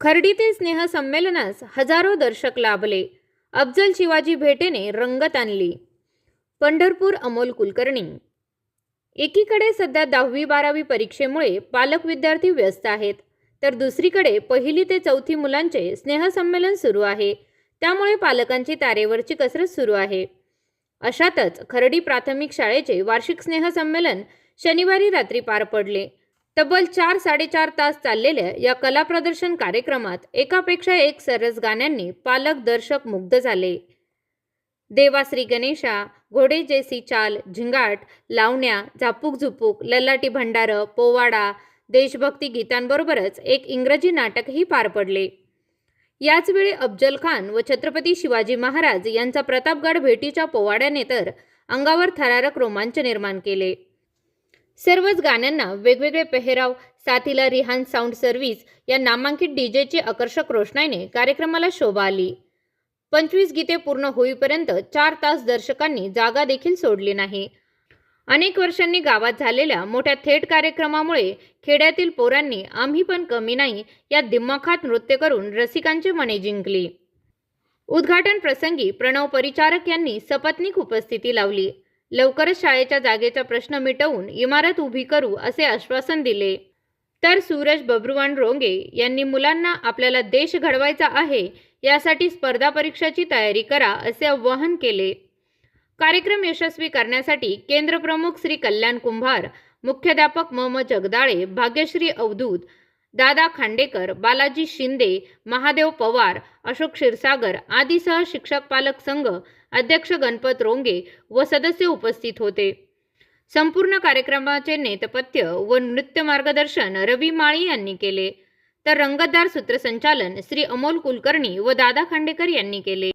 खर्डी स्नेह संमेलनास हजारो दर्शक लाभले. अफजल शिवाजी भेटेने रंगत आणली. पंढरपूर अमोल कुलकर्णी. एकीकडे सध्या दहावी बारावी परीक्षेमुळे पालक विद्यार्थी व्यस्त आहेत. तर दुसरीकडे पहिली ते चौथी मुलांचे स्नेहसंमेलन सुरू आहे. त्यामुळे पालकांची तारेवरची कसरत सुरू आहे. अशातच खर्डी प्राथमिक शाळेचे वार्षिक स्नेहसंमेलन शनिवारी रात्री पार पडले. तब्बल चार साडेचार तास चाललेल्या या कला प्रदर्शन कार्यक्रमात एकापेक्षा एक सरस गाण्यांनी पालक दर्शक मुग्ध झाले. देवाश्री गणेशा घोडे जेसी चाल झिंगाट लावण्या झापूक झुपूक ललाटी भंडारं पोवाडा देशभक्ती गीतांबरोबरच एक इंग्रजी नाटकही पार पडले. याचवेळी अफजल खान व छत्रपती शिवाजी महाराज यांचा प्रतापगड भेटीच्या पोवाड्याने तर अंगावर थरारक रोमांच निर्माण केले. सर्वच गाण्यांना वेगवेगळे पेहराव साथीला रिहान साऊंड सर्व्हिस या नामांकित डीजेची आकर्षक रोषणाईने कार्यक्रमाला शोभा आली. पंचवीस गीते पूर्ण होईपर्यंत चार तास दर्शकांनी जागा देखील सोडली नाही. अनेक वर्षांनी गावात झालेल्या मोठ्या थेट कार्यक्रमामुळे खेड्यातील पोरांनी आम्ही पण कमी नाही या दिमाखात नृत्य करून रसिकांची मने जिंकली. उद्घाटन प्रसंगी प्रणव परिचारक यांनी सपत्नीक उपस्थिती लावली. लवकरच शाळेच्या जागेचा प्रश्न मिटवून इमारत उभी करू असे आश्वासन दिले. तर सूरज बब्रुवान रोंगे यांनी मुलांना आपल्याला देश घडवायचा आहे यासाठी स्पर्धा परीक्षाची तयारी करा असे आवाहन केले. कार्यक्रम यशस्वी करण्यासाठी केंद्रप्रमुख श्री कल्याण कुंभार मुख्याध्यापक मोहम्मद जगदाळे भाग्यश्री अवधूत दादा खांडेकर बालाजी शिंदे महादेव पवार अशोक क्षीरसागर आदीसह शिक्षक पालक संघ अध्यक्ष गणपत रोंगे व सदस्य उपस्थित होते. संपूर्ण कार्यक्रमाचे नेतपथ्य व नृत्य मार्गदर्शन रवी माळी यांनी केले. तर रंगतदार सूत्रसंचालन श्री अमोल कुलकर्णी व दादा खांडेकर यांनी केले.